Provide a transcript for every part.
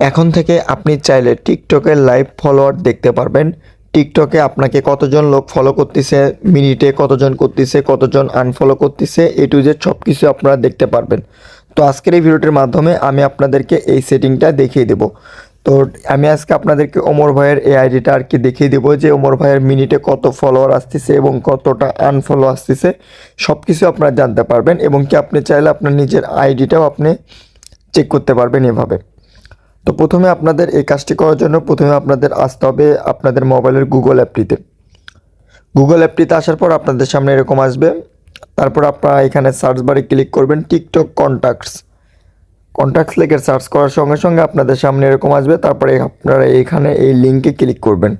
এখন থেকে আপনি চাইলে টিকটকের লাইভ ফলোয়ার দেখতে পারবেন। টিকটকে আপনাকে কতজন লোক ফলো করতেছে মিনিটে কতজন করতেছে, কতজন আনফলো করতেছে এ টু জেড সব কিছু আপনারা দেখতে পারবেন। তো আজকের এই ভিডিওটির মাধ্যমে আমি আপনাদেরকে এই সেটিংটা দেখিয়ে দেব। তো আমি আজকে আপনাদেরকে ওমর ভাইয়ের এই আইডিটা আর কি দেখিয়ে দেবো যে ওমর ভাইয়ের মিনিটে কত ফলোয়ার আসতেছে এবং কতটা আনফলো আসতেছে সব কিছু আপনারা জানতে পারবেন এবং কি আপনি চাইলে আপনার নিজের আইডিটাও আপনি চেক করতে পারবেন এভাবে। তো প্রথমে আপনাদের এই কাজটি করার জন্য প্রথমে আপনাদের আসতে হবে আপনাদের মোবাইলের গুগল অ্যাপটিতে গুগল অ্যাপটিতে আসার পর আপনাদের সামনে এরকম আসবে। তারপর আপনারা এখানে সার্চ বারে ক্লিক করবেন টিকটক কন্ট্যাক্টস কন্ট্যাক্টস লিখে সার্চ করার সঙ্গে সঙ্গে আপনাদের সামনে এরকম আসবে। তারপরে আপনারা এইখানে এই লিঙ্কে ক্লিক করবেন।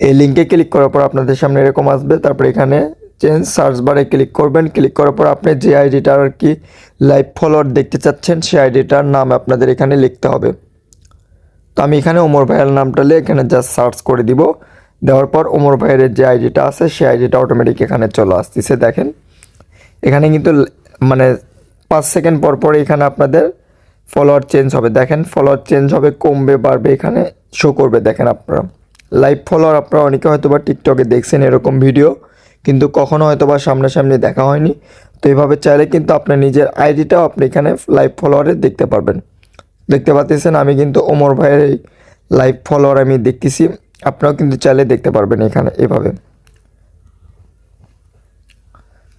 এই লিঙ্কে ক্লিক করার পর আপনাদের সামনে এরকম আসবে। তারপর এখানে চেঞ্জ, সার্চ বারে ক্লিক করবেন। ক্লিক করার পর আপনি যে আইডিটার আর কি লাইভ ফলোয়ার দেখতে চাচ্ছেন, সেই আইডিটার নাম আপনাদের এখানে লিখতে হবে। তো আমি এখানে ওমর ভাইয়ের নামটা লিখে এখানে জাস্ট সার্চ করে দিব। দেওয়ার পর ওমর ভাইয়ের যে আইডিটা আছে, সেই আইডিটা অটোমেটিক এখানে চলে আসতেছে, দেখেন। এখানে কিন্তু মানে পাঁচ সেকেন্ড পর পর এখানে আপনাদের ফলোয়ার চেঞ্জ হবে। দেখেন, ফলোয়ার চেঞ্জ হবে, কমবে, বাড়বে, এখানে শো করবে, দেখেন আপনারা। লাইভ ফলোয়ার আপনারা অনেকে হয়তো বা টিকটকে দেখছেন এরকম ভিডিও কিন্তু কখনো হয়তো বা সামনাসামনি দেখা হয়নি। তো এইভাবে চাইলে কিন্তু আপনার নিজের আইডিটাও আপনি এখানে লাইভ ফলোয়ারে দেখতে পারবেন। দেখতে পাচ্ছেন, আমি কিন্তু ওমর ভাইয়ের এই লাইভ ফলোয়ার আমি দেখতেছি। আপনারাও কিন্তু চাইলে দেখতে পারবেন এখানে এভাবে।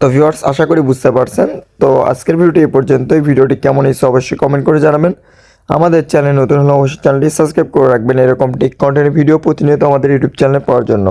তো ভিউয়ার্স আশা করি বুঝতে পারছেন। তো আজকের ভিডিওটি এ এই পর্যন্তই। ভিডিওটি কেমন এসে অবশ্যই কমেন্ট করে জানাবেন। আমাদের চ্যানেল নতুন হলে অবশ্যই চ্যানেলটি সাবস্ক্রাইব করে রাখবেন। এরকম টেক কন্টেন্ট ভিডিও প্রতিনিয়ত আমাদের ইউটিউব চ্যানেলে পাওয়ার জন্য।